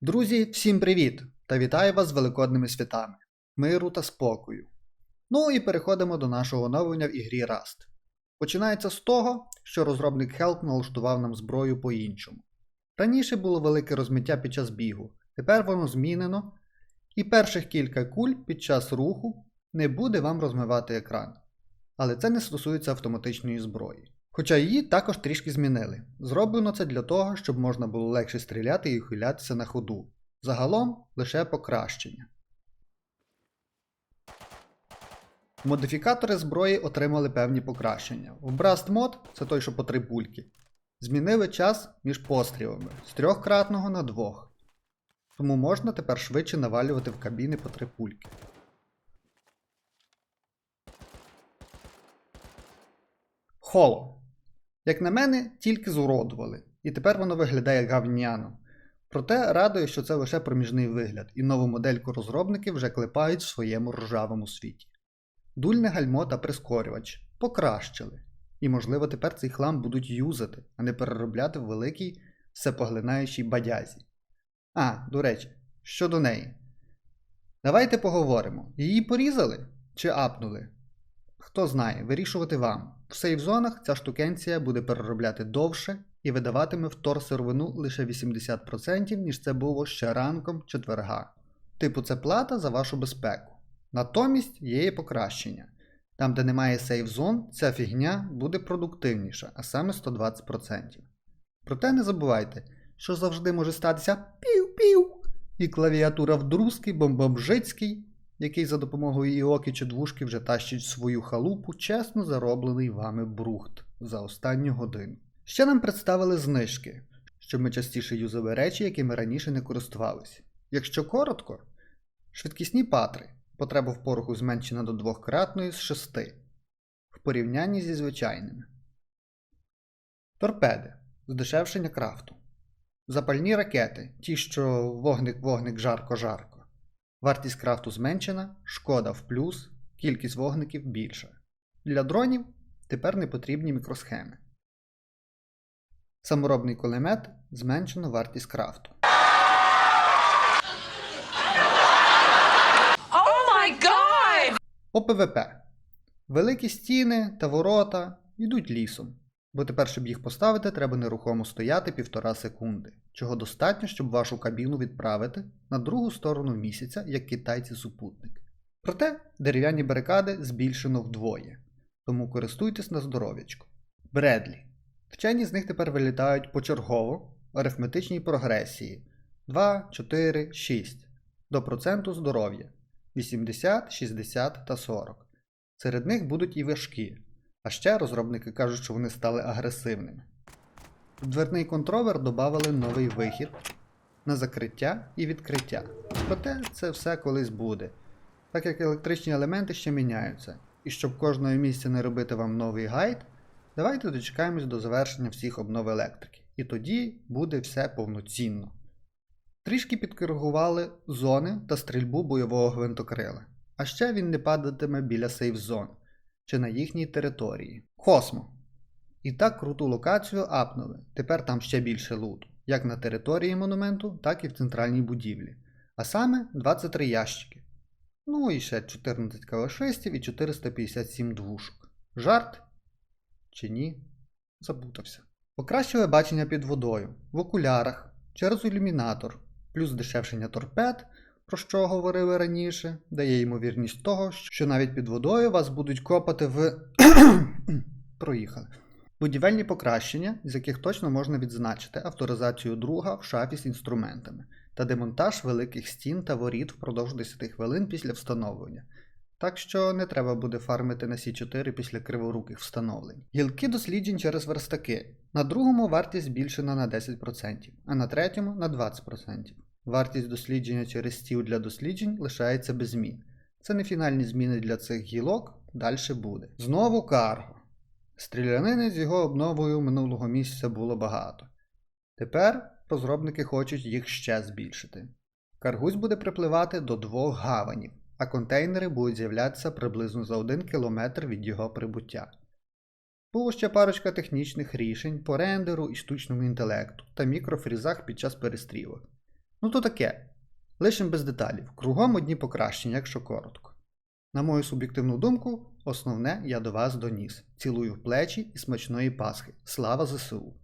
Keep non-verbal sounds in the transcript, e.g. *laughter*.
Друзі, всім привіт! Та вітаю вас з великодними святами, миру та спокою. Ну і переходимо до нашого оновлення в ігрі Rust. Починається з того, що розробник Help налаштував нам зброю по-іншому. Раніше було велике розмиття під час бігу, тепер воно змінено, і перших кілька куль під час руху не буде вам розмивати екран. Але це не стосується автоматичної зброї. Хоча її також трішки змінили. Зроблено це для того, щоб можна було легше стріляти і ухилятися на ходу. Загалом лише покращення. Модифікатори зброї отримали певні покращення. В Blast Mod, це той, що по три пульки, змінили час між пострілами з трьохкратного на двох. Тому можна тепер швидше навалювати в кабіни по три пульки. Холо. Як на мене, тільки зуродували, і тепер воно виглядає гавняно. Проте радує, що це лише проміжний вигляд, і нову модельку розробники вже клепають в своєму ржавому світі. Дульне гальмо та прискорювач покращили. І, можливо, тепер цей хлам будуть юзати, а не переробляти в великій всепоглинаючій бадязі. А, до речі, щодо неї. Давайте поговоримо. Її порізали чи апнули? Хто знає, вирішувати вам. В сейф-зонах ця штукенція буде переробляти довше і видаватиме втор сировину лише 80%, ніж це було ще ранком четверга. Типу, це плата за вашу безпеку. Натомість є і покращення. Там, де немає сейф-зон, ця фігня буде продуктивніша, а саме 120%. Проте не забувайте, що завжди може статися пів-пів, і клавіатура вдрузки бомбомжицький, який за допомогою іоки чи двушки вже тащить свою халупу чесно зароблений вами брухт за останню годину. Ще нам представили знижки, щоб ми частіше юзали речі, якими раніше не користувалися. Якщо коротко, швидкісні патри, потреба в пороху зменшена до двократної з 6 в порівнянні зі звичайними. Торпеди здешевшення крафту. Запальні ракети, ті, що вогник-вогник жарко-жарко. Вартість крафту зменшена, шкода в плюс, кількість вогників більша. Для дронів тепер не потрібні мікросхеми. Саморобний кулемет зменшено вартість крафту. Oh my god! ОПВП. Великі стіни та ворота йдуть лісом, бо тепер, щоб їх поставити, треба нерухомо стояти півтора секунди, чого достатньо, щоб вашу кабіну відправити на другу сторону місяця, як китайці супутник. Проте дерев'яні барикади збільшено вдвоє, тому користуйтесь на здоров'ячко. Бредлі. Вчені з них тепер вилітають почергово в арифметичній прогресії 2, 4, 6 до проценту здоров'я 80, 60 та 40. Серед них будуть і важкі, а ще розробники кажуть, що вони стали агресивними. В дверний контролер додали новий вихід на закриття і відкриття. Проте це все колись буде, так як електричні елементи ще міняються. І щоб кожного місця не робити вам новий гайд, давайте дочекаємось до завершення всіх обнов електрики. І тоді буде все повноцінно. Трішки підкоригували зони та стрільбу бойового гвинтокрила. А ще він не падатиме біля сейф-зон чи на їхній території. Космо. І так круту локацію апнули. Тепер там ще більше луту, як на території монументу, так і в центральній будівлі. А саме 23 ящики. Ну і ще 14 калашистів і 457 двушок. Жарт? Чи ні? Запутався. Покращили бачення під водою, в окулярах, через ілюмінатор, плюс дешевшення торпед, про що говорили раніше, дає ймовірність того, що навіть під водою вас будуть копати в. *clears throat* Проїхали. Будівельні покращення, з яких точно можна відзначити авторизацію друга в шафі з інструментами та демонтаж великих стін та воріт впродовж 10 хвилин після встановлення. Так що не треба буде фармити на Сі4 після криворуких встановлень. Гілки досліджень через верстаки. На другому вартість збільшена на 10%, а на третьому на 20%. Вартість дослідження через стіл для досліджень лишається без змін. Це не фінальні зміни для цих гілок, далі буде. Знову карго. Стрілянини з його обновою минулого місяця було багато. Тепер розробники хочуть їх ще збільшити. Каргусь буде припливати до двох гаванів, а контейнери будуть з'являтися приблизно за 1 км від його прибуття. Було ще парочка технічних рішень по рендеру і штучному інтелекту та мікрофрізах під час перестрілок. Ну то таке. Лишим без деталів. Кругом одні покращення, якщо коротко. На мою суб'єктивну думку, основне я до вас доніс. Цілую в плечі і смачної Пасхи. Слава ЗСУ!